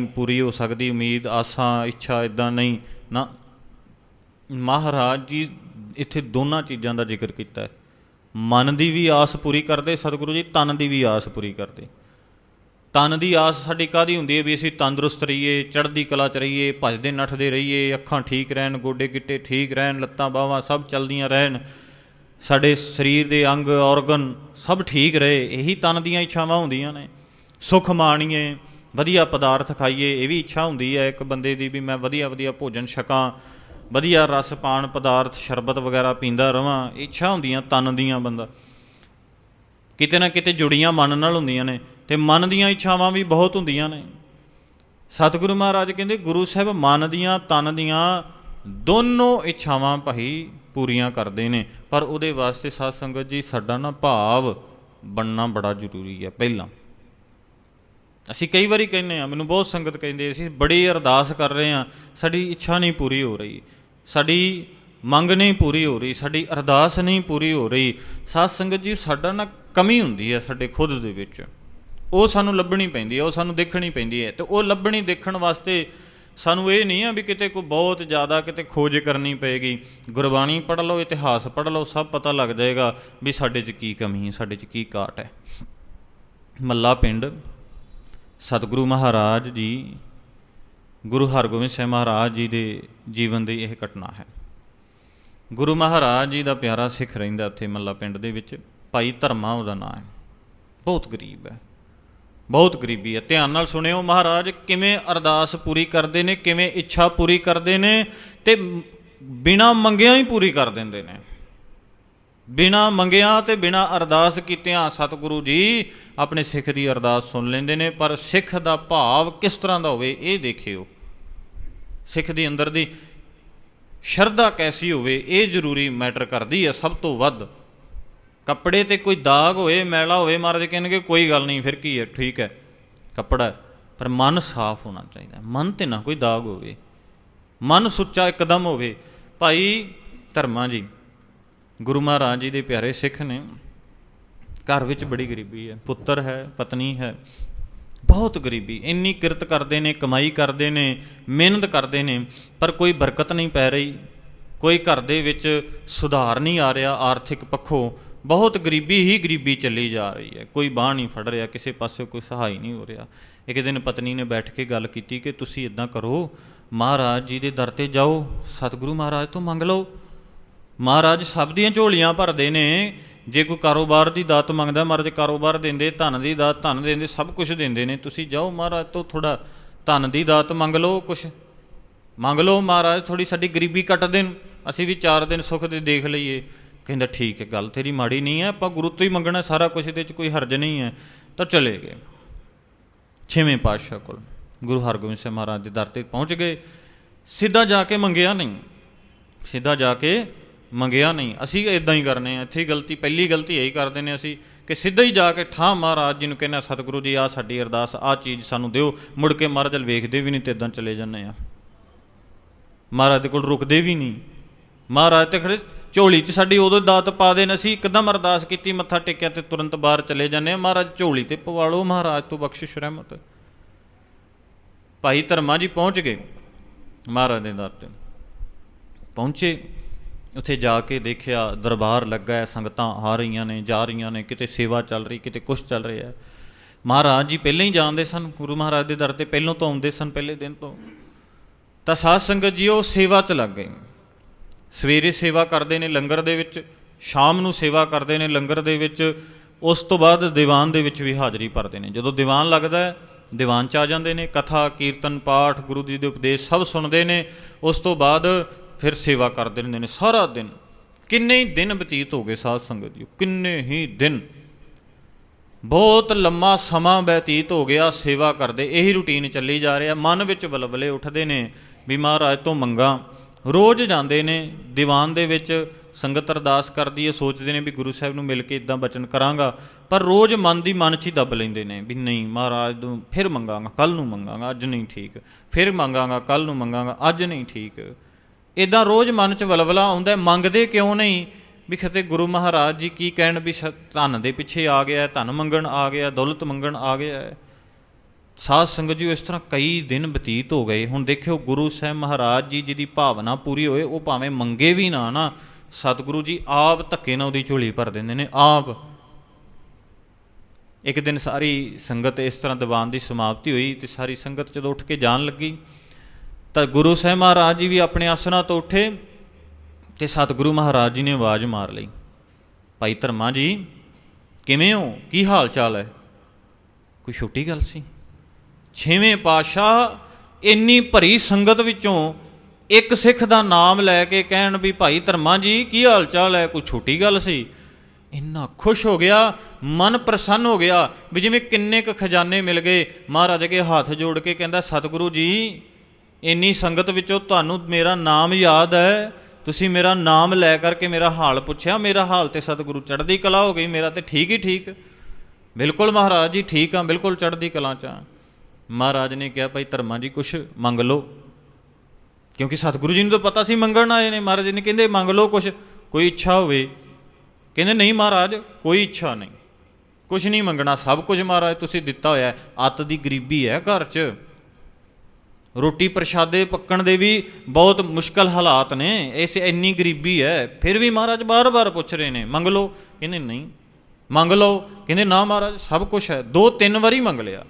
ਪੂਰੀ ਹੋ ਸਕਦੀ, ਉਮੀਦ, ਆਸਾਂ, ਇੱਛਾ ਇਦਾਂ ਨਹੀਂ। ਨਾ, ਮਹਾਰਾਜ ਜੀ ਇੱਥੇ ਦੋਨਾਂ ਚੀਜ਼ਾਂ ਦਾ ਜ਼ਿਕਰ ਕੀਤਾ ਹੈ। ਮਨ ਦੀ ਵੀ ਆਸ ਪੂਰੀ ਕਰਦੇ, ਸਤਿਗੁਰੂ ਜੀ, ਤਨ ਦੀ ਵੀ ਆਸ ਪੂਰੀ ਕਰਦੇ। ਤਨ ਦੀ ਆਸ ਸਾਡੀ ਕਾਦੀ ਹੁੰਦੀ ਹੈ ਵੀ ਅਸੀਂ ਤੰਦਰੁਸਤ ਰਹੀਏ, ਚੜ੍ਹਦੀ ਕਲਾ ਚ ਰਹੀਏ, ਭਜਦੇ ਨੱਠਦੇ ਰਹੀਏ, ਅੱਖਾਂ ਠੀਕ ਰਹਿਣ, ਗੋਡੇ ਗਿੱਟੇ ਠੀਕ ਰਹਿਣ, ਲੱਤਾਂ ਬਾਹਾਂ ਸਭ ਚੱਲਦੀਆਂ ਰਹਿਣ। ਸਾਡੇ ਸਰੀਰ ਦੇ ਅੰਗ ਔਰਗਨ ਸਭ ਠੀਕ ਰਹੇ, ਇਹੀ ਤਨ ਦੀਆਂ ਇੱਛਾਵਾਂ ਹੁੰਦੀਆਂ ਨੇ। ਸੁਖ ਮਾਣੀਏ ਵਧੀਆ ਪਦਾਰਥ ਖਾਈਏ, ਇਹ ਵੀ ਇੱਛਾ ਹੁੰਦੀ ਹੈ ਇੱਕ ਬੰਦੇ ਦੀ ਵੀ ਮੈਂ ਵਧੀਆ ਵਧੀਆ ਭੋਜਨ ਛਕਾਂ, ਵਧੀਆ ਰਸ ਪਾਣ ਪਦਾਰਥ, ਸ਼ਰਬਤ ਵਗੈਰਾ ਪੀਂਦਾ ਰਵਾਂ, ਇੱਛਾ ਹੁੰਦੀਆਂ ਤਨ ਦੀਆਂ ਬੰਦਾ। ਕਿਤੇ ਨਾ ਕਿਤੇ ਜੁੜੀਆਂ ਮਨ ਨਾਲ ਹੁੰਦੀਆਂ ਨੇ ਤੇ ਮਨ ਦੀਆਂ ਇੱਛਾਵਾਂ ਵੀ ਬਹੁਤ ਹੁੰਦੀਆਂ ਨੇ। ਸਤਿਗੁਰੂ ਮਹਾਰਾਜ ਕਹਿੰਦੇ, ਗੁਰੂ ਸਾਹਿਬ ਮਨ ਦੀਆਂ, ਤਨ ਦੀਆਂ ਦੋਨੋਂ ਇੱਛਾਵਾਂ ਭਾਈ ਪੂਰੀਆਂ ਕਰਦੇ ਨੇ। ਪਰ ਉਹਦੇ ਵਾਸਤੇ ਸਾਧ ਸੰਗਤ ਜੀ, ਸਾਡਾ ਨਾ ਭਾਵ ਬਣਨਾ ਬੜਾ ਜ਼ਰੂਰੀ ਹੈ, ਪਹਿਲਾਂ। ਅਸੀਂ ਕਈ ਵਾਰੀ ਕਹਿੰਦੇ ਆ ਮੈਨੂੰ ਬਹੁਤ ਸੰਗਤ ਕਹਿੰਦੇ ਅਸੀਂ ਬੜੀ ਅਰਦਾਸ ਕਰ ਰਹੇ ਆ ਸਾਡੀ ਇੱਛਾ ਨਹੀਂ ਪੂਰੀ ਹੋ ਰਹੀ, ਸਾਡੀ ਮੰਗ ਨਹੀਂ ਪੂਰੀ ਹੋ ਰਹੀ, ਸਾਡੀ ਅਰਦਾਸ ਨਹੀਂ ਪੂਰੀ ਹੋ ਰਹੀ, ਸਾਧ ਸੰਗਤ ਜੀ ਸਾਡਾ ਨਾ ਕਮੀ ਹੁੰਦੀ ਹੈ ਸਾਡੇ ਖੁਦ ਦੇ ਵਿੱਚ। ਉਹ ਸਾਨੂੰ ਲੱਭਣੀ ਪੈਂਦੀ ਹੈ, ਉਹ ਸਾਨੂੰ ਦੇਖਣੀ ਪੈਂਦੀ ਹੈ ਤੇ ਉਹ ਲੱਭਣੀ ਦੇਖਣ ਵਾਸਤੇ ਸਾਨੂੰ ਇਹ ਨਹੀਂ ਆ ਵੀ ਕਿਤੇ ਕੋਈ ਬਹੁਤ ਜ਼ਿਆਦਾ ਕਿਤੇ ਖੋਜ ਕਰਨੀ ਪਏਗੀ, ਗੁਰਬਾਣੀ ਪੜ੍ਹ ਲਓ, ਇਤਿਹਾਸ ਪੜ੍ਹ ਲਓ, ਸਭ ਪਤਾ ਲੱਗ ਜਾਏਗਾ ਵੀ ਸਾਡੇ 'ਚ ਕੀ ਕਮੀ ਹੈ, ਸਾਡੇ 'ਚ ਕੀ ਘਾਟ ਹੈ। ਮੱਲਾ ਪਿੰਡ ਸਤਿਗੁਰੂ ਮਹਾਰਾਜ ਜੀ, ਗੁਰੂ ਹਰਗੋਬਿੰਦ ਸਾਹਿਬ ਮਹਾਰਾਜ ਜੀ ਦੇ ਜੀਵਨ ਦੀ ਇਹ ਘਟਨਾ ਹੈ। ਗੁਰੂ ਮਹਾਰਾਜ ਜੀ ਦਾ ਪਿਆਰਾ ਸਿੱਖ ਰਹਿੰਦਾ ਉੱਥੇ ਮੱਲਾ ਪਿੰਡ ਦੇ ਵਿੱਚ। ਭਾਈ ਧਰਮਾ ਉਹਦਾ ਨਾਮ ਹੈ। ਬਹੁਤ ਗਰੀਬ ਹੈ। ਬਹੁਤ ਗਰੀਬੀ ਹੈ। ਧਿਆਨ ਨਾਲ ਸੁਣਿਓ ਮਹਾਰਾਜ, ਕਿਵੇਂ ਅਰਦਾਸ ਪੂਰੀ ਕਰਦੇ ਨੇ, ਕਿਵੇਂ ਇੱਛਾ ਪੂਰੀ ਕਰਦੇ ਨੇ ਤੇ ਬਿਨਾ ਮੰਗਿਆ ਹੀ ਪੂਰੀ ਕਰ ਦਿੰਦੇ ਨੇ। ਬਿਨਾ ਮੰਗਿਆ ਤੇ ਬਿਨਾ ਅਰਦਾਸ ਕੀਤਿਆਂ ਸਤਿਗੁਰੂ ਜੀ ਆਪਣੇ ਸਿੱਖ ਦੀ ਅਰਦਾਸ ਸੁਣ ਲੈਂਦੇ ਨੇ, ਪਰ ਸਿੱਖ ਦਾ ਭਾਵ ਕਿਸ ਤਰ੍ਹਾਂ ਦਾ ਹੋਵੇ ਇਹ ਦੇਖਿਓ। ਸਿੱਖ ਦੀ ਅੰਦਰ ਦੀ ਸ਼ਰਧਾ ਕੈਸੀ ਹੋਵੇ ਇਹ ਜ਼ਰੂਰੀ ਮੈਟਰ ਕਰਦੀ ਹੈ ਸਭ ਤੋਂ ਵੱਧ। ਕੱਪੜੇ ਤੇ ਕੋਈ ਦਾਗ ਹੋਏ, ਮੈਲਾ ਹੋਵੇ, ਮਹਾਰਾਜ ਕਹਿਣਗੇ ਕੋਈ ਗੱਲ ਨਹੀਂ, ਫਿਰ ਕੀ ਹੈ? ਠੀਕ ਹੈ, ਕੱਪੜਾ ਪਰ ਮਨ ਸਾਫ਼ ਹੋਣਾ ਚਾਹੀਦਾ ਮਨ ਤੇ ਨਾ ਕੋਈ ਦਾਗ ਹੋਵੇ, ਮਨ ਸੁੱਚਾ ਇੱਕਦਮ ਹੋਵੇ। ਭਾਈ ਧਰਮਾ ਜੀ ਗੁਰੂ ਮਹਾਰਾਜ ਜੀ ਦੇ ਪਿਆਰੇ ਸਿੱਖ ਨੇ, ਘਰ ਵਿੱਚ ਬੜੀ ਗਰੀਬੀ ਹੈ, ਪੁੱਤਰ ਹੈ, ਪਤਨੀ ਹੈ, ਬਹੁਤ ਗਰੀਬੀ, ਇੰਨੀ ਕਿਰਤ ਕਰਦੇ ਨੇ, ਕਮਾਈ ਕਰਦੇ ਨੇ, ਮਿਹਨਤ ਕਰਦੇ ਨੇ, ਪਰ ਕੋਈ ਬਰਕਤ ਨਹੀਂ ਪੈ ਰਹੀ, ਕੋਈ ਘਰ ਦੇ ਵਿੱਚ ਸੁਧਾਰ ਨਹੀਂ ਆ ਰਿਹਾ, ਆਰਥਿਕ ਪੱਖੋਂ, ਬਹੁਤ ਗਰੀਬੀ ਹੀ ਗਰੀਬੀ ਚੱਲੀ ਜਾ ਰਹੀ ਹੈ, ਕੋਈ ਬਾਹ ਨਹੀਂ ਫੜ ਰਿਹਾ, ਕਿਸੇ ਪਾਸੇ ਕੋਈ ਸਹਾਈ ਨਹੀਂ ਹੋ ਰਿਹਾ। ਇੱਕ ਦਿਨ ਪਤਨੀ ਨੇ ਬੈਠ ਕੇ ਗੱਲ ਕੀਤੀ ਕਿ ਤੁਸੀਂ ਇਦਾਂ ਕਰੋ, ਮਹਾਰਾਜ ਜੀ ਦੇ ਦਰ ਤੇ ਜਾਓ, ਸਤਿਗੁਰੂ ਮਹਾਰਾਜ ਤੋਂ ਮੰਗ ਲਓ। ਮਹਾਰਾਜ, ਸਭ ਦੀਆਂ ਝੋਲੀਆਂ ਭਰਦੇ ਨੇ। ਜੇ ਕੋਈ ਕਾਰੋਬਾਰ ਦੀ ਦਾਤ ਮੰਗਦਾ, ਮਹਾਰਾਜ ਕਾਰੋਬਾਰ ਦਿੰਦੇ, ਧਨ ਦੀ ਦਾਤ, ਧਨ ਦਿੰਦੇ, ਸਭ ਕੁਝ ਦਿੰਦੇ ਨੇ। ਤੁਸੀਂ ਜਾਓ ਮਹਾਰਾਜ ਤੋਂ ਥੋੜਾ ਧਨ ਦੀ ਦਾਤ ਮੰਗ ਲਓ ਕੁਝ ਮੰਗ ਲਓ ਮਹਾਰਾਜ ਥੋੜੀ ਸਾਡੀ ਗਰੀਬੀ ਕੱਟ ਦੇਣ ਅਸੀਂ ਵੀ ਚਾਰ ਦਿਨ ਸੁੱਖ ਦੇ ਦੇਖ ਲਈਏ। ਕਹਿੰਦਾ, ਠੀਕ ਹੈ, ਗੱਲ ਤੇਰੀ ਮਾੜੀ ਨਹੀਂ ਹੈ। ਆਪਾਂ ਗੁਰੂ ਤੋਂ ਹੀ ਮੰਗਣਾ, ਸਾਰਾ ਕੁਝ ਇਹਦੇ 'ਚ ਕੋਈ ਹਰਜ ਨਹੀਂ ਹੈ। ਤਾਂ ਚਲੇ ਗਏ। ਛੇਵੇਂ ਪਾਤਸ਼ਾਹ ਕੋਲ ਗੁਰੂ ਹਰਗੋਬਿੰਦ ਸਿੰਘ ਮਹਾਰਾਜ ਦੇ ਦਰ ਤੇ ਪਹੁੰਚ ਗਏ। ਸਿੱਧਾ ਜਾ ਕੇ ਮੰਗਿਆ ਨਹੀਂ। ਸਿੱਧਾ ਜਾ ਕੇ ਮੰਗਿਆ ਨਹੀਂ। ਅਸੀਂ ਇਦਾਂ ਹੀ ਕਰਨੇ ਆ। ਇੱਥੇ ਗਲਤੀ, ਪਹਿਲੀ ਗਲਤੀ ਇਹੀ ਕਰਦੇ ਨੇ ਅਸੀਂ ਕਿ ਸਿੱਧਾ ਹੀ ਜਾ ਕੇ ਠਾਂ ਮਹਾਰਾਜ ਜੀ ਨੂੰ ਕਹਿੰਦੇ ਆ, ਸਤਿਗੁਰੂ ਜੀ ਆ ਸਾਡੀ ਅਰਦਾਸ ਆ ਚੀਜ਼ ਸਾਨੂੰ ਦਿਓ। ਮੁੜ ਕੇ ਮਹਾਰਾਜ ਵੱਲ ਵੇਖਦੇ ਵੀ ਨਹੀਂ ਤੇ ਇਦਾਂ ਚਲੇ ਜਾਂਦੇ ਆ। ਮਹਾਰਾਜ ਦੇ ਕੋਲ ਰੁਕਦੇ ਵੀ ਨਹੀਂ। ਮਹਾਰਾਜ ਤੇ ਖੜੇ, ਝੋਲੀ 'ਚ ਸਾਡੀ ਉਦੋਂ ਦਾਤ ਪਾ ਦੇਣ ਅਸੀਂ ਇੱਕਦਮ ਅਰਦਾਸ ਕੀਤੀ, ਮੱਥਾ ਟੇਕਿਆ ਤੇ ਤੁਰੰਤ ਬਾਹਰ ਚਲੇ ਜਾਂਦੇ ਆ। ਮਹਾਰਾਜ, ਝੋਲੀ ਤੇ ਪਵਾ ਲਓ ਮਹਾਰਾਜ, ਤੋਂ ਬਖਸ਼ਿਸ਼ ਰਹਿਮਤ ਭਾਈ ਧਰਮਾ ਜੀ ਪਹੁੰਚ ਗਏ ਮਹਾਰਾਜ ਦੇ ਦਰ ਤੇ। ਪਹੁੰਚੇ। ਉੱਥੇ ਜਾ ਕੇ ਦੇਖਿਆ ਦਰਬਾਰ ਲੱਗਾ ਹੈ, ਸੰਗਤਾਂ ਆ ਰਹੀਆਂ ਨੇ, ਜਾ ਰਹੀਆਂ ਨੇ, ਕਿਤੇ ਸੇਵਾ ਚੱਲ ਰਹੀ, ਕਿਤੇ ਕੁਝ ਚੱਲ ਰਿਹਾ ਮਹਾਰਾਜ ਜੀ ਪਹਿਲਾਂ ਹੀ ਜਾਣਦੇ ਸਨ, ਗੁਰੂ ਮਹਾਰਾਜ ਦੇ ਦਰ ਤੇ ਪਹਿਲਾਂ ਤੋਂ ਆਉਂਦੇ ਸਨ, ਪਹਿਲੇ ਦਿਨ ਤੋਂ। ਤਾਂ ਸਾਧ ਸੰਗਤ ਜੀ, ਉਹ ਸੇਵਾ 'ਚ ਲੱਗ ਗਏ। ਸਵੇਰੇ ਸੇਵਾ ਕਰਦੇ ਨੇ ਲੰਗਰ ਦੇ ਵਿੱਚ, ਸ਼ਾਮ ਨੂੰ ਸੇਵਾ ਕਰਦੇ ਨੇ ਲੰਗਰ ਦੇ ਵਿੱਚ, ਉਸ ਤੋਂ ਬਾਅਦ ਦੀਵਾਨ ਦੇ ਵਿੱਚ ਵੀ ਹਾਜ਼ਰੀ ਭਰਦੇ ਨੇ। ਜਦੋਂ ਦੀਵਾਨ ਲੱਗਦਾ ਹੈ, ਦੀਵਾਨ 'ਚ ਆ ਜਾਂਦੇ ਨੇ, ਕਥਾ, ਕੀਰਤਨ, ਪਾਠ, ਗੁਰੂ ਜੀ ਦੇ ਉਪਦੇਸ਼ ਸਭ ਸੁਣਦੇ ਨੇ। ਉਸ ਤੋਂ ਬਾਅਦ ਫਿਰ ਸੇਵਾ ਕਰਦੇ ਰਹਿੰਦੇ ਨੇ ਸਾਰਾ ਦਿਨ। ਕਿੰਨੇ ਹੀ ਦਿਨ ਬਤੀਤ ਹੋ ਗਏ ਸਾਧ ਸੰਗਤ ਜੀ, ਕਿੰਨੇ ਹੀ ਦਿਨ। ਬਹੁਤ ਲੰਮਾ ਸਮਾਂ ਬਤੀਤ ਹੋ ਗਿਆ ਸੇਵਾ ਕਰਦੇ, ਇਹੀ ਰੁਟੀਨ ਚੱਲੀ ਜਾ ਰਿਹਾ। ਮਨ ਵਿੱਚ ਬਲਬਲੇ ਉੱਠਦੇ ਨੇ ਵੀ ਮਹਾਰਾਜ ਤੋਂ ਮੰਗਾ। ਰੋਜ਼ ਜਾਂਦੇ ਨੇ, ਦੀਵਾਨ ਦੇ ਵਿੱਚ ਸੰਗਤ ਅਰਦਾਸ ਕਰਦੀ ਹੈ, ਸੋਚਦੇ ਨੇ ਵੀ ਗੁਰੂ ਸਾਹਿਬ ਨੂੰ ਮਿਲ ਕੇ ਇਦਾਂ ਬਚਨ ਕਰਾਂਗਾ। ਪਰ ਰੋਜ਼ ਮਨ ਦੀ ਮਨ 'ਚ ਹੀ ਦੱਬ ਲੈਂਦੇ ਨੇ ਵੀ ਨਹੀਂ, ਮਹਾਰਾਜ ਤੋਂ ਫਿਰ ਮੰਗਾਂਗਾ ਕੱਲ ਨੂੰ ਮੰਗਾਂਗਾ, ਅੱਜ ਨਹੀਂ ਠੀਕ। ਫਿਰ ਮੰਗਾਂਗਾ ਕੱਲ ਨੂੰ ਮੰਗਾਂਗਾ, ਅੱਜ ਨਹੀਂ ਠੀਕ। ਇਦਾਂ ਰੋਜ਼ ਮਨ 'ਚ ਵਲਵਲਾ ਆਉਂਦਾ ਮੰਗਦੇ ਕਿਉਂ ਨਹੀਂ? ਵੀ ਖਤੇ ਗੁਰੂ ਮਹਾਰਾਜ ਜੀ ਕੀ ਕਹਿਣ ਵੀ ਸ਼- ਧਨ ਦੇ ਪਿੱਛੇ ਆ ਗਿਆ ਹੈ, ਧਨ ਮੰਗਣ ਆ ਗਿਆ ਦੌਲਤ ਮੰਗਣ ਆ ਗਿਆ ਹੈ। ਸਾਧ ਸੰਗਤ ਜੀ ਇਸ ਤਰ੍ਹਾਂ ਕਈ ਦਿਨ ਬਤੀਤ ਹੋ ਗਏ। ਹੁਣ ਦੇਖਿਓ ਗੁਰੂ ਸਾਹਿਬ ਮਹਾਰਾਜ ਜੀ ਜਿਹਦੀ ਭਾਵਨਾ ਪੂਰੀ ਹੋਏ ਉਹ ਭਾਵੇਂ ਮੰਗੇ ਵੀ ਨਾ ਨਾ ਸਤਿਗੁਰੂ ਜੀ ਆਪ ਧੱਕੇ ਨਾਲ ਉਹਦੀ ਝੋਲੀ ਭਰ ਦਿੰਦੇ ਨੇ ਆਪ। ਇੱਕ ਦਿਨ ਸਾਰੀ ਸੰਗਤ ਇਸ ਤਰ੍ਹਾਂ ਦੀਵਾਨ ਦੀ ਸਮਾਪਤੀ ਹੋਈ ਤੇ ਸਾਰੀ ਸੰਗਤ ਜਦੋਂ ਉੱਠ ਕੇ ਜਾਣ ਲੱਗੀ ਤਾਂ ਗੁਰੂ ਸਾਹਿਬ ਮਹਾਰਾਜ ਜੀ ਵੀ ਆਪਣੇ ਆਸਣਾ ਤੋਂ ਉੱਠੇ ਤੇ ਸਤਿਗੁਰੂ ਮਹਾਰਾਜ ਜੀ ਨੇ ਆਵਾਜ਼ ਮਾਰ ਲਈ। ਭਾਈ ਧਰਮਾ ਜੀ, ਕਿਵੇਂ ਹੋ? ਕੀ ਹਾਲ ਚਾਲ ਹੈ? ਕੋਈ ਛੋਟੀ ਗੱਲ ਸੀ। ਛੇਵੇਂ ਪਾਤਸ਼ਾਹ ਇੰਨੀ ਭਰੀ ਸੰਗਤ ਵਿੱਚੋਂ ਇੱਕ ਸਿੱਖ ਦਾ ਨਾਮ ਲੈ ਕੇ ਕਹਿਣ ਵੀ, ਭਾਈ ਧਰਮਾ ਜੀ, ਕੀ ਹਾਲ ਚਾਲ ਹੈ? ਕੋਈ ਛੋਟੀ ਗੱਲ ਸੀ? ਇੰਨਾ ਖੁਸ਼ ਹੋ ਗਿਆ, ਮਨ ਪ੍ਰਸੰਨ ਹੋ ਗਿਆ ਵੀ ਜਿਵੇਂ ਕਿੰਨੇ ਕੁ ਖਜ਼ਾਨੇ ਮਿਲ ਗਏ। ਮਹਾਰਾਜ ਅਗੇ ਹੱਥ ਜੋੜ ਕੇ ਕਹਿੰਦਾ, ਸਤਿਗੁਰੂ ਜੀ ਇੰਨੀ ਸੰਗਤ ਵਿੱਚੋਂ ਤੁਹਾਨੂੰ ਮੇਰਾ ਨਾਮ ਯਾਦ ਹੈ। ਤੁਸੀਂ ਮੇਰਾ ਨਾਮ ਲੈ ਕਰਕੇ ਮੇਰਾ ਹਾਲ ਪੁੱਛਿਆ। ਮੇਰਾ ਹਾਲ ਤੇ ਸਤਿਗੁਰੂ ਚੜ੍ਹਦੀ ਕਲਾ ਹੋ ਗਈ। ਮੇਰਾ ਤੇ ਠੀਕ ਹੀ ਠੀਕ। ਬਿਲਕੁਲ ਮਹਾਰਾਜ ਜੀ, ਠੀਕ ਆ ਬਿਲਕੁਲ ਚੜ੍ਹਦੀ ਕਲਾ ਚ ਆ ਮਹਾਰਾਜ ਨੇ ਕਿਹਾ, ਭਾਈ ਧਰਮਾ ਜੀ, ਕੁਛ ਮੰਗ ਲਓ। ਕਿਉਂਕਿ ਸਤਿਗੁਰੂ ਜੀ ਨੂੰ ਤਾਂ ਪਤਾ ਸੀ, ਮੰਗਣ ਆਏ ਨੇ। ਮਹਾਰਾਜ ਜੀ ਨੇ ਕਹਿੰਦੇ, ਮੰਗ ਲਓ ਕੁਛ, ਕੋਈ ਇੱਛਾ ਹੋਵੇ। ਕਹਿੰਦੇ, ਨਹੀਂ ਮਹਾਰਾਜ, ਕੋਈ ਇੱਛਾ ਨਹੀਂ। ਕੁਛ ਨਹੀਂ ਮੰਗਣਾ। ਸਭ ਕੁਝ ਮਹਾਰਾਜ, ਤੁਸੀਂ ਦਿੱਤਾ ਹੋਇਆ ਹੈ। ਅੱਤ ਦੀ ਗਰੀਬੀ ਹੈ ਘਰ 'ਚ। ਰੋਟੀ ਪ੍ਰਸ਼ਾਦੇ ਪੱਕਣ ਦੇ ਵੀ ਬਹੁਤ ਮੁਸ਼ਕਲ ਹਾਲਾਤ ਨੇ। ਇਸ ਇੰਨੀ ਗਰੀਬੀ ਹੈ। ਫਿਰ ਵੀ ਮਹਾਰਾਜ ਬਾਰ-ਬਾਰ ਪੁੱਛ ਰਹੇ ਨੇ, ਮੰਗ ਲਓ। ਕਹਿੰਦੇ ਨਹੀਂ। ਮੰਗ ਲਓ। ਕਹਿੰਦੇ ਨਾ ਮਹਾਰਾਜ, ਸਭ ਕੁਝ ਹੈ। ਦੋ ਤਿੰਨ ਵਾਰੀ ਮੰਗ ਲਿਆ।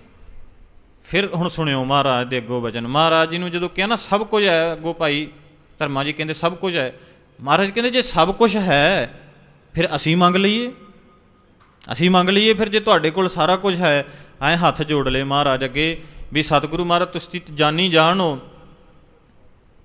ਫਿਰ ਹੁਣ ਸੁਣਿਓ ਮਹਾਰਾਜ ਦੇ ਅੱਗੋਂ ਬਚਨ ਮਹਾਰਾਜ ਜੀ ਨੂੰ ਜਦੋਂ ਕਿਹਾ ਨਾ, ਸਭ ਕੁਝ ਹੈ ਅੱਗੋਂ ਭਾਈ ਧਰਮਾ ਜੀ, ਕਹਿੰਦੇ ਸਭ ਕੁਝ ਹੈ। ਮਹਾਰਾਜ ਕਹਿੰਦੇ ਜੇ ਸਭ ਕੁਝ ਹੈ, ਫਿਰ ਅਸੀਂ ਮੰਗ ਲਈਏ। ਅਸੀਂ ਮੰਗ ਲਈਏ, ਫਿਰ ਜੇ ਤੁਹਾਡੇ ਕੋਲ ਸਾਰਾ ਕੁਝ ਹੈ, ਐ ਹੱਥ ਜੋੜ ਲਏ ਮਹਾਰਾਜ ਅੱਗੇ। ਵੀ ਸਤਿਗੁਰੂ ਮਹਾਰਾਜ, ਤੁਸੀਂ ਜਾਨੀ ਜਾਣੋ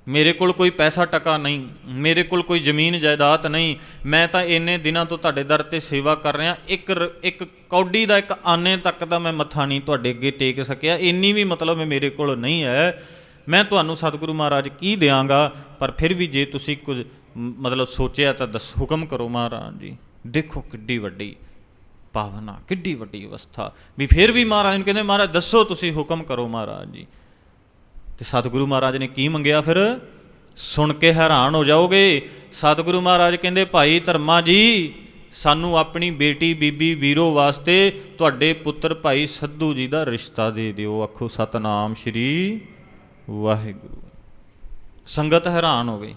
ਮੇਰੇ ਕੋਲ ਕੋਈ ਪੈਸਾ ਟਕਾ ਨਹੀਂ, ਮੇਰੇ ਕੋਲ ਕੋਈ ਜ਼ਮੀਨ ਜਾਇਦਾਦ ਨਹੀਂ। ਮੈਂ ਤਾਂ ਇੰਨੇ ਦਿਨਾਂ ਤੋਂ ਤੁਹਾਡੇ ਦਰ ਤੇ ਸੇਵਾ ਕਰ ਰਿਹਾ। ਇੱਕ ਰ- ਇੱਕ ਕੌਡੀ ਦਾ ਇੱਕ ਆਨੇ ਤੱਕ ਦਾ ਮੈਂ ਮੱਥਾ ਨਹੀਂ ਤੁਹਾਡੇ ਅੱਗੇ ਟੇਕ ਸਕਿਆ। ਇੰਨੀ ਵੀ ਮਤਲਬ ਮੇਰੇ ਕੋਲ ਨਹੀਂ ਹੈ। ਮੈਂ ਤੁਹਾਨੂੰ ਸਤਿਗੁਰੂ ਮਹਾਰਾਜ ਕੀ ਦਿਆਂਗਾ, ਪਰ ਫਿਰ ਵੀ ਜੇ ਤੁਸੀਂ ਕੁਝ ਮਤਲਬ ਸੋਚਿਆ ਤਾਂ ਦੱਸ, ਹੁਕਮ ਕਰੋ ਮਹਾਰਾਜ ਜੀ। ਦੇਖੋ ਕਿੱਡੀ ਵੱਡੀ ਭਾਵਨਾ, ਕਿੱਡੀ ਵੱਡੀ ਅਵਸਥਾ। ਵੀ ਫਿਰ ਵੀ ਮਹਾਰਾਜ ਨੂੰ ਕਹਿੰਦੇ, ਮਹਾਰਾਜ, ਦੱਸੋ ਤੁਸੀਂ ਹੁਕਮ ਕਰੋ ਮਹਾਰਾਜ ਜੀ। ਤੇ ਸਤਿਗੁਰੂ ਮਹਾਰਾਜ ਨੇ ਕੀ ਮੰਗਿਆ ਫਿਰ? ਸੁਣ ਕੇ ਹੈਰਾਨ ਹੋ ਜਾਓਗੇ। ਸਤਿਗੁਰੂ ਮਹਾਰਾਜ ਕਹਿੰਦੇ, ਭਾਈ ਧਰਮਾ ਜੀ, ਸਾਨੂੰ ਆਪਣੀ ਬੇਟੀ ਬੀਬੀ ਵੀਰੋ ਵਾਸਤੇ ਤੁਹਾਡੇ ਪੁੱਤਰ ਭਾਈ ਸੱਧੂ ਜੀ ਦਾ ਰਿਸ਼ਤਾ ਦੇ ਦਿਓ। ਆਖੋ, ਸਤਨਾਮ ਸ਼੍ਰੀ ਵਾਹਿਗੁਰੂ। ਸੰਗਤ ਹੈਰਾਨ ਹੋ ਗਈ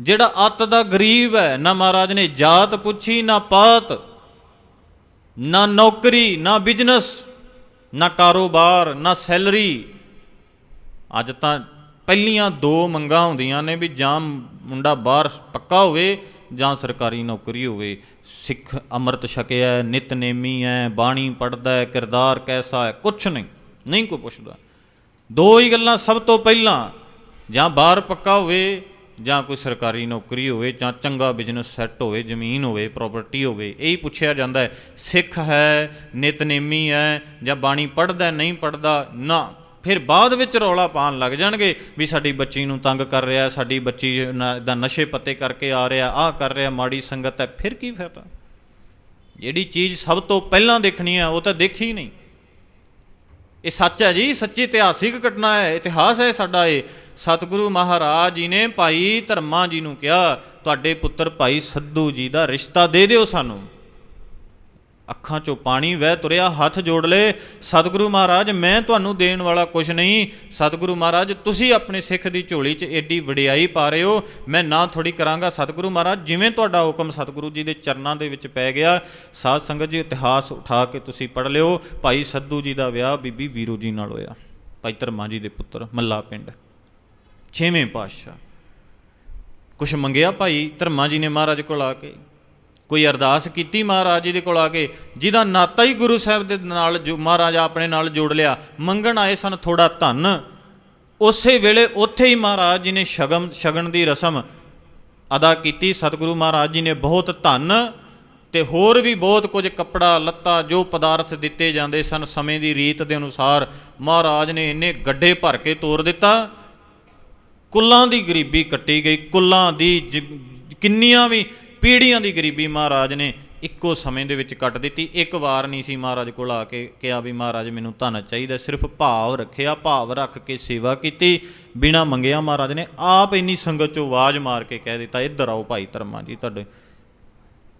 ਜਿਹੜਾ ਅੱਤ ਦਾ ਗਰੀਬ ਹੈ, ਨਾ ਮਹਾਰਾਜ ਨੇ ਜਾਤ ਪੁੱਛੀ, ਨਾ ਪਾਤ। ਨਾ ਨੌਕਰੀ ਨਾ ਬਿਜ਼ਨਸ ਨਾ ਕਾਰੋਬਾਰ ਨਾ ਸੈਲਰੀ। ਅੱਜ ਤਾਂ ਪਹਿਲੀਆਂ ਦੋ ਮੰਗਾਂ ਹੁੰਦੀਆਂ ਨੇ ਵੀ ਜਾਂ ਮੁੰਡਾ ਬਾਹਰ ਪੱਕਾ ਹੋਵੇ ਜਾਂ ਸਰਕਾਰੀ ਨੌਕਰੀ ਹੋਵੇ। ਸਿੱਖ ਅੰਮ੍ਰਿਤ ਛਕਿਆ ਹੈ, ਨਿਤਨੇਮੀ ਹੈ ਬਾਣੀ ਪੜਦਾ ਹੈ ਕਿਰਦਾਰ ਕੈਸਾ ਹੈ ਕੁਛ ਨਹੀਂ ਨਹੀਂ ਕੋਈ ਪੁੱਛਦਾ। ਦੋ ਹੀ ਗੱਲਾਂ ਸਭ ਤੋਂ ਪਹਿਲਾਂ ਜਾਂ ਬਾਹਰ ਪੱਕਾ ਹੋਵੇ ਜਾਂ ਕੋਈ ਸਰਕਾਰੀ ਨੌਕਰੀ ਹੋਵੇ ਜਾਂ ਚੰਗਾ ਬਿਜ਼ਨਸ ਸੈੱਟ ਹੋਵੇ, ਜ਼ਮੀਨ ਹੋਵੇ ਪ੍ਰਾਪਰਟੀ ਹੋਵੇ, ਇਹੀ ਪੁੱਛਿਆ ਜਾਂਦਾ ਹੈ, ਸਿੱਖ ਹੈ, ਨਿਤਨੇਮੀ ਹੈ ਜਾਂ ਬਾਣੀ ਪੜਦਾ ਨਹੀਂ ਪੜਦਾ ਨਾ। ਫਿਰ ਬਾਅਦ ਵਿੱਚ ਰੌਲਾ ਪਾਉਣ ਲੱਗ ਜਾਣਗੇ ਵੀ ਸਾਡੀ ਬੱਚੀ ਨੂੰ ਤੰਗ ਕਰ ਰਿਹਾ, ਸਾਡੀ ਬੱਚੀ ਦਾ ਨਸ਼ੇ ਪੱਤੇ ਕਰਕੇ ਆ ਰਿਹਾ, ਆਹ ਕਰ ਰਿਹਾ, ਮਾੜੀ ਸੰਗਤ ਹੈ, ਫਿਰ ਕੀ ਫਾਇਦਾ? ਜਿਹੜੀ ਚੀਜ਼ ਸਭ ਤੋਂ ਪਹਿਲਾਂ ਦੇਖਣੀ ਹੈ, ਉਹ ਤਾਂ ਦੇਖੀ ਨਹੀਂ। ਇਹ ਸੱਚ ਹੈ ਜੀ, ਸੱਚੀ ਇਤਿਹਾਸਿਕ ਘਟਨਾ ਹੈ, ਇਤਿਹਾਸ ਹੈ ਸਾਡਾ ਇਹ। ਸਤਿਗੁਰੂ ਮਹਾਰਾਜ ਜੀ ਨੇ ਭਾਈ ਧਰਮਾ ਜੀ ਨੂੰ ਕਿਹਾ, ਤੁਹਾਡੇ ਪੁੱਤਰ ਭਾਈ ਸੱਧੂ ਜੀ ਦਾ ਰਿਸ਼ਤਾ ਦੇ ਦਿਓ ਸਾਨੂੰ। ਅੱਖਾਂ 'ਚੋਂ ਪਾਣੀ ਵਹਿ ਤੁਰਿਆ, ਹੱਥ ਜੋੜ ਲਏ, ਸਤਿਗੁਰੂ ਮਹਾਰਾਜ, ਮੈਂ ਤੁਹਾਨੂੰ ਦੇਣ ਵਾਲਾ ਕੁਝ ਨਹੀਂ। ਸਤਿਗੁਰੂ ਮਹਾਰਾਜ, ਤੁਸੀਂ ਆਪਣੇ ਸਿੱਖ ਦੀ ਝੋਲੀ 'ਚ ਏਡੀ ਵਡਿਆਈ ਪਾ ਰਹੇ ਹੋ। ਮੈਂ ਨਾ ਥੋੜੀ ਕਰਾਂਗਾ। ਸਤਿਗੁਰੂ ਮਹਾਰਾਜ, ਜਿਵੇਂ ਤੁਹਾਡਾ ਹੁਕਮ ਸਤਿਗੁਰੂ ਜੀ ਦੇ ਚਰਨਾਂ ਦੇ ਵਿੱਚ ਪੈ ਗਿਆ, ਸਾਧ ਸੰਗਤ ਜੀ, ਇਤਿਹਾਸ ਉਠਾ ਕੇ ਤੁਸੀਂ ਪੜ ਲਿਓ। ਭਾਈ ਸੱਧੂ ਜੀ ਦਾ ਵਿਆਹ ਬੀਬੀ ਵੀਰੂ ਜੀ ਨਾਲ ਹੋਇਆ, ਭਾਈ ਧਰਮਾ ਜੀ ਦੇ ਪੁੱਤਰ, ਮੱਲਾ ਪਿੰਡ। ਛੇਵੇਂ ਪਾਤਸ਼ਾਹ। ਕੁਛ ਮੰਗਿਆ ਭਾਈ ਧਰਮਾ ਜੀ ਨੇ ਮਹਾਰਾਜ ਕੋਲ ਆ ਕੇ। ਕੋਈ ਅਰਦਾਸ ਕੀਤੀ ਮਹਾਰਾਜ ਜੀ ਦੇ ਕੋਲ ਆ ਕੇ, ਜਿਹਦਾ ਨਾਤਾ ਹੀ ਗੁਰੂ ਸਾਹਿਬ ਦੇ ਨਾਲ ਜੋ ਮਹਾਰਾਜ ਆਪਣੇ ਨਾਲ ਜੋੜ ਲਿਆ, ਮੰਗਣ ਆਏ ਸਨ ਥੋੜਾ ਧਨ। ਉਸੇ ਵੇਲੇ ਉੱਥੇ ਹੀ ਮਹਾਰਾਜ ਜੀ ਨੇ ਸ਼ਗਨ ਸ਼ਗਨ ਦੀ ਰਸਮ ਅਦਾ ਕੀਤੀ। ਸਤਿਗੁਰੂ ਮਹਾਰਾਜ ਜੀ ਨੇ ਬਹੁਤ ਧਨ ਤੇ ਹੋਰ ਵੀ ਬਹੁਤ ਕੁਝ ਕੱਪੜਾ, ਲੱਤਾ, ਜੋ ਪਦਾਰਥ ਦਿੱਤੇ ਜਾਂਦੇ ਸਨ ਸਮੇਂ ਦੀ ਰੀਤ ਦੇ ਅਨੁਸਾਰ ਮਹਾਰਾਜ ਨੇ ਇੰਨੇ ਗੱਡੇ ਭਰ ਕੇ ਤੋਰ ਦਿੱਤਾ। ਕੁੱਲਾਂ ਦੀ ਗਰੀਬੀ ਕੱਟੀ ਗਈ। ਕੁੱਲਾਂ ਦੀ ਜ- ਕਿੰਨੀਆਂ ਵੀ ਪੀੜ੍ਹੀਆਂ ਦੀ ਗਰੀਬੀ ਮਹਾਰਾਜ ਨੇ ਇੱਕੋ ਸਮੇਂ ਦੇ ਵਿੱਚ ਕੱਟ ਦਿੱਤੀ। ਇੱਕ ਵਾਰ ਨਹੀਂ ਸੀ ਮਹਾਰਾਜ ਕੋਲ ਆ ਕੇ ਕਿਹਾ ਵੀ ਮਹਾਰਾਜ ਮੈਨੂੰ ਧਨ ਚਾਹੀਦਾ, ਸਿਰਫ ਭਾਵ ਰੱਖਿਆ, ਭਾਵ ਰੱਖ ਕੇ ਸੇਵਾ ਕੀਤੀ। ਬਿਨਾ ਮੰਗਿਆ ਮਹਾਰਾਜ ਨੇ ਆਪ ਇੰਨੀ ਸੰਗਤ ਚੋਂ ਆਵਾਜ਼ ਮਾਰ ਕੇ ਕਹਿ ਦਿੱਤਾ, ਇੱਧਰ ਆਓ ਭਾਈ ਧਰਮਾ ਜੀ, ਤੁਹਾਡੇ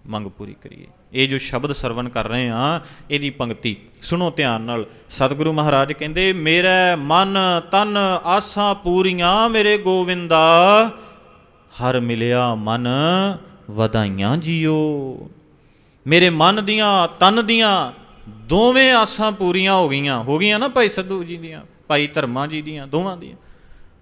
ਮੰਗ ਪੂਰੀ ਕਰੀਏ। ਇਹ ਜੋ ਸ਼ਬਦ ਸਰਵਣ ਕਰ ਰਹੇ ਆ ਇਹਦੀ ਪੰਕਤੀ। ਸੁਣੋ ਧਿਆਨ ਨਾਲ। ਸਤਿਗੁਰੂ ਮਹਾਰਾਜ ਕਹਿੰਦੇ, ਮੇਰਾ ਮਨ ਤਨ ਆਸਾਂ ਪੂਰੀਆਂ, ਮੇਰੇ ਗੋਵਿੰਦਾ, ਹਰ ਮਿਲਿਆ ਮਨ ਵਧਾਈਆਂ ਜੀਓ। ਮੇਰੇ ਮਨ ਦੀਆਂ, ਤਨ ਦੀਆਂ ਦੋਵੇਂ ਆਸਾਂ ਪੂਰੀਆਂ ਹੋ ਗਈਆਂ। ਹੋ ਗਈਆਂ ਨਾ ਭਾਈ ਸੱਧੂ ਜੀ ਦੀਆਂ, ਭਾਈ ਧਰਮਾ ਜੀ ਦੀਆਂ, ਦੋਵਾਂ ਦੀਆਂ।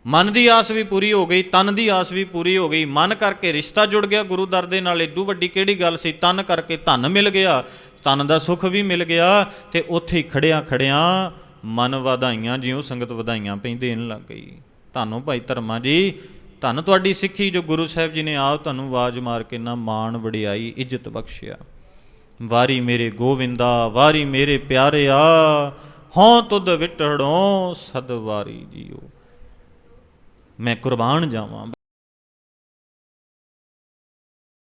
ਮਨ ਦੀ ਆਸ ਵੀ ਪੂਰੀ ਹੋ ਗਈ, ਤਨ ਦੀ ਆਸ ਵੀ ਪੂਰੀ ਹੋ ਗਈ। ਮਨ ਕਰਕੇ ਰਿਸ਼ਤਾ ਜੁੜ ਗਿਆ ਗੁਰੂ ਦਰ ਦੇ ਨਾਲ। ਏਦੂ ਵੱਡੀ ਕਿਹੜੀ ਗੱਲ ਸੀ? ਤਨ ਕਰਕੇ ਧਨ ਮਿਲ ਗਿਆ, ਤਨ ਦਾ ਸੁੱਖ ਵੀ ਮਿਲ ਗਿਆ ਤੇ ਉੱਥੇ ਖੜਿਆਂ ਖੜਿਆਂ ਮਨ ਵਧਾਈਆਂ, ਜਿਉਂ ਸੰਗਤ ਵਧਾਈਆਂ ਪਈ ਦੇਣ ਲੱਗ ਗਈ। ਤੁਹਾਨੂੰ ਭਾਈ ਧਰਮਾ ਜੀ। ਧੰਨ ਤੁਹਾਡੀ ਸਿੱਖੀ ਜੋ ਗੁਰੂ ਸਾਹਿਬ ਜੀ ਨੇ ਆਪ ਤੁਹਾਨੂੰ ਆਵਾਜ਼ ਮਾਰ ਕੇ ਨਾ ਮਾਣ ਵਡਿਆਈ, ਇੱਜ਼ਤ ਬਖਸ਼ਿਆ। ਵਾਰੀ ਮੇਰੇ ਗੋਵਿੰਦਾ, ਵਾਰੀ ਮੇਰੇ ਪਿਆਰਿਆ, ਹਉ ਤੁਧ ਵਿਟੜੋ ਸਦ ਵਾਰੀ ਜੀਓ। ਮੈਂ ਕੁਰਬਾਨ ਜਾਵਾਂ।